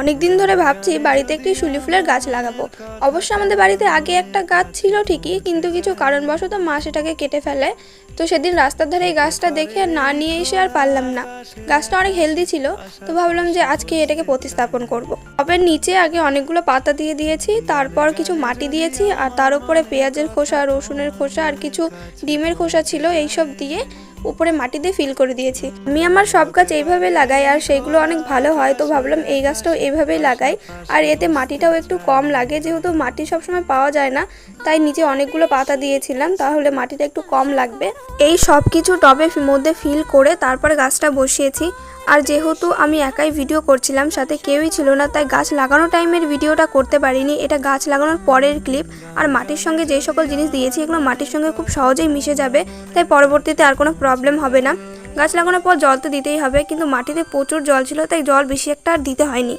অনেক দিন ধরে ভাবছি বাড়িতে একটি শিউলি ফুলের গাছ লাগাবো। অবশ্য আমাদের বাড়িতে আগে একটা গাছ ছিল ঠিকই, কিন্তু কিছু কারণবশত মা সেটাকে কেটে ফেলে। তো সেদিন রাস্তার ধারে এই গাছটা দেখে না নিয়ে এসে আর পারলাম না। গাছটা অনেক হেলদি ছিল, তো ভাবলাম যে আজকে এটাকে প্রতিস্থাপন করব। টবের নিচে আগে অনেকগুলো পাতা দিয়ে দিয়েছি, তারপর কিছু মাটি দিয়েছি, আর তার উপরে পেঁয়াজের খোসা, রসুনের খোসা, আর কিছু ডিমের খোসা ছিল, এইসব দিয়ে উপরে মাটি দিয়ে ফিল করে দিয়েছি। আমি আমার সব গাছ এইভাবে লাগাই আর সেইগুলো অনেক ভালো হয়, তো ভাবলাম এই গাছটাও এইভাবেই লাগাই। আর এতে মাটিটাও একটু কম লাগে, যেহেতু মাটি সবসময় পাওয়া যায় না, তাই নিচে অনেকগুলো পাতা দিয়েছিলাম, তাহলে মাটিটা একটু কম লাগবে। এই সব কিছু টবে মধ্যে ফিল করে তারপরে গাছটা বসিয়েছি। আর যেহেতু আমি একাই ভিডিও করছিলাম, সাথে কেউই ছিল না, তাই গাছ লাগানো টাইমের ভিডিওটা করতে পারিনি। এটা গাছ লাগানোর পরের ক্লিপ আর মাটির সঙ্গে যে সকল জিনিস দিয়েছি, এগুলো মাটির সঙ্গে খুব সহজেই মিশে যাবে, তাই পরবর্তীতে আর কোনো প্রবলেম হবে না। গাছ লাগানোর পর জল তো দিতেই হবে, কিন্তু মাটিতে প্রচুর জল ছিল, তাই জল বেশি একটা আর দিতে হয়নি।